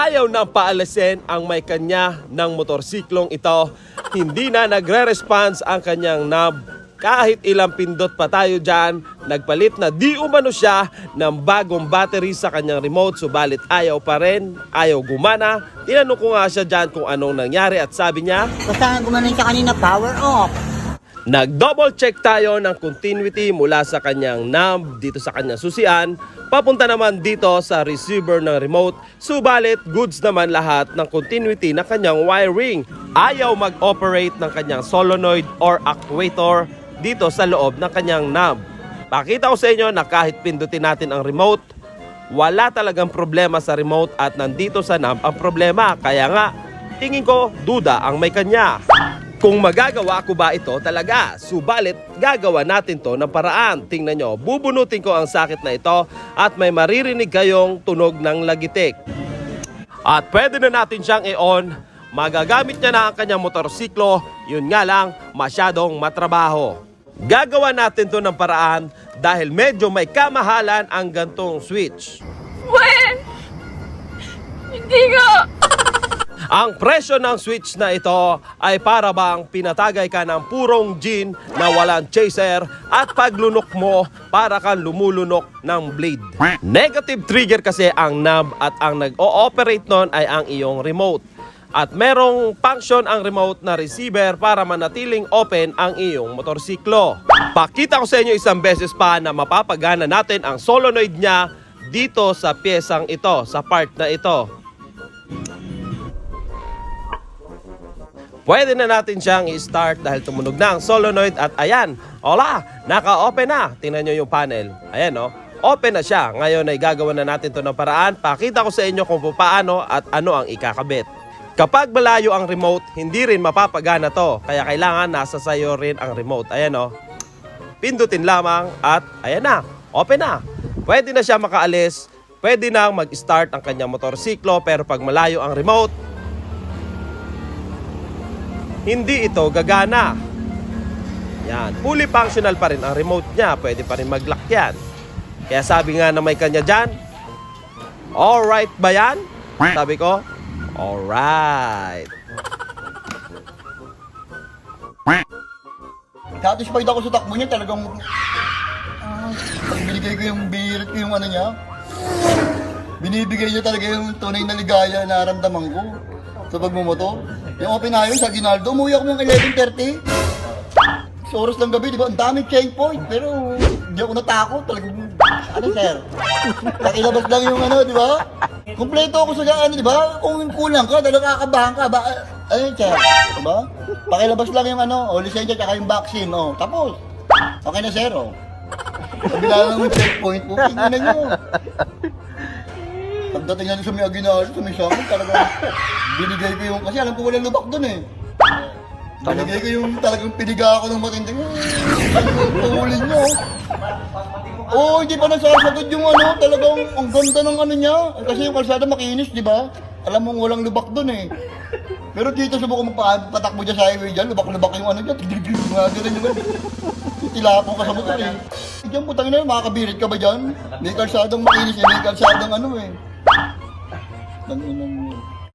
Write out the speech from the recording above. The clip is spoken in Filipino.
Ayaw na paalisin ang may kanya ng motorsiklong ito. Hindi na nagre-response ang kanyang knob. Kahit ilang pindot pa tayo dyan, nagpalit na di umano siya ng bagong battery sa kanyang remote subalit ayaw pa rin, ayaw gumana. Tinanong ko nga siya dyan kung anong nangyari at sabi niya, Basta nga gumanon siya kanina, power off. Nag-double check tayo ng continuity mula sa kanyang knob dito sa kanyang susian, papunta naman dito sa receiver ng remote, subalit goods naman lahat ng continuity ng kanyang wiring. Ayaw mag-operate ng kanyang solenoid or actuator dito sa loob ng kanyang knob. Pakita ko sa inyo na kahit pindutin natin ang remote, wala talagang problema sa remote at nandito sa knob ang problema. Kaya nga, tingin ko duda ang may kanya. Kung magagawa ko ba ito talaga, subalit gagawa natin to ng paraan. Tingnan nyo, bubunutin ko ang sakit na ito at may maririnig kayong tunog ng lagitik. At pwede na natin siyang i-on. Magagamit niya na ang kanyang motorsiklo, yun nga lang, masyadong matrabaho. Gagawa natin to ng paraan dahil medyo may kamahalan ang gantong switch. When? Hindi nga. Ang presyo ng switch na ito ay para bang pinatagay ka ng purong gin na walang chaser at paglunok mo para kang lumulunok ng blade. Negative trigger kasi ang knob at ang nag-ooperate nun ay ang iyong remote. At merong function ang remote na receiver para manatiling open ang iyong motorsiklo. Pakita ko sa inyo isang beses pa na mapapagana natin ang solenoid niya dito sa pyesang ito, sa part na ito. Pwede na natin siyang i-start dahil tumunog na ang solenoid at ayan, ola, naka-open na. Tingnan nyo yung panel. Ayan no, open na siya. Ngayon ay gagawa na natin to ng paraan. Pakita ko sa inyo kung paano at ano ang ikakabit. Kapag malayo ang remote, hindi rin mapapagana to. Kaya kailangan nasa sayo rin ang remote. Ayan no, pindutin lamang at ayan na, open na. Pwede na siya makaalis, pwede na mag-start ang kanyang motorsiklo pero pag malayo ang remote, hindi ito gagana. Yan, fully functional pa rin ang remote niya, pwede pa rin mag-lock yan. Kaya sabi nga na may kanya dyan, alright ba yan? Sabi ko, alright. Satisfied ako sa takbo niya, talagang... Pag binigay ko yung, binirit ko yung ano niya, binibigay niya talaga yung tunay na ligaya na naramdaman ko sa pagmumotor. Yung open na yun sa Ginaldo, umuwi ako ng 11.30. Sa oras ng gabi, di ba? Ang daming checkpoint, pero hindi ako natakot. Talagang, ano sir? Nakilabas lang yung ano, di ba? Kompleto ako sa ano, di ba? Kung kulang ka, talagang kakabahan ka. Ba, ayun sir, di ba? Pakilabas lang yung ano, o lisensya tsaka yung vaccine, o. Tapos, okay na sir, o. Kabila lang yung checkpoint po, tingnan nyo. Pagdating natin sa may Aguinaldo, sa may Sangkot, talagang binigay ko yung, kasi alam ko walang lubak doon eh. Binigay ko yung talagang piniga ako ng matinding, pahulin nyo. Oo, oh, hindi pa nasasagot yung ano, talagang ang ganda ng ano niya. Kasi yung kalsada makinis, di ba? Alam mo walang lubak doon eh. Pero dito subukan mo pa, patakbo dyan sa highway dyan, lubak-lubak yung ano dyan, tigdig-dig, mga ganun yung Tilapong ka sa motor eh. Diyan putang ina, makakabirit ka ba dyan? May kalsadang makinis eh, may kalsadang ano eh. Tanginan mo.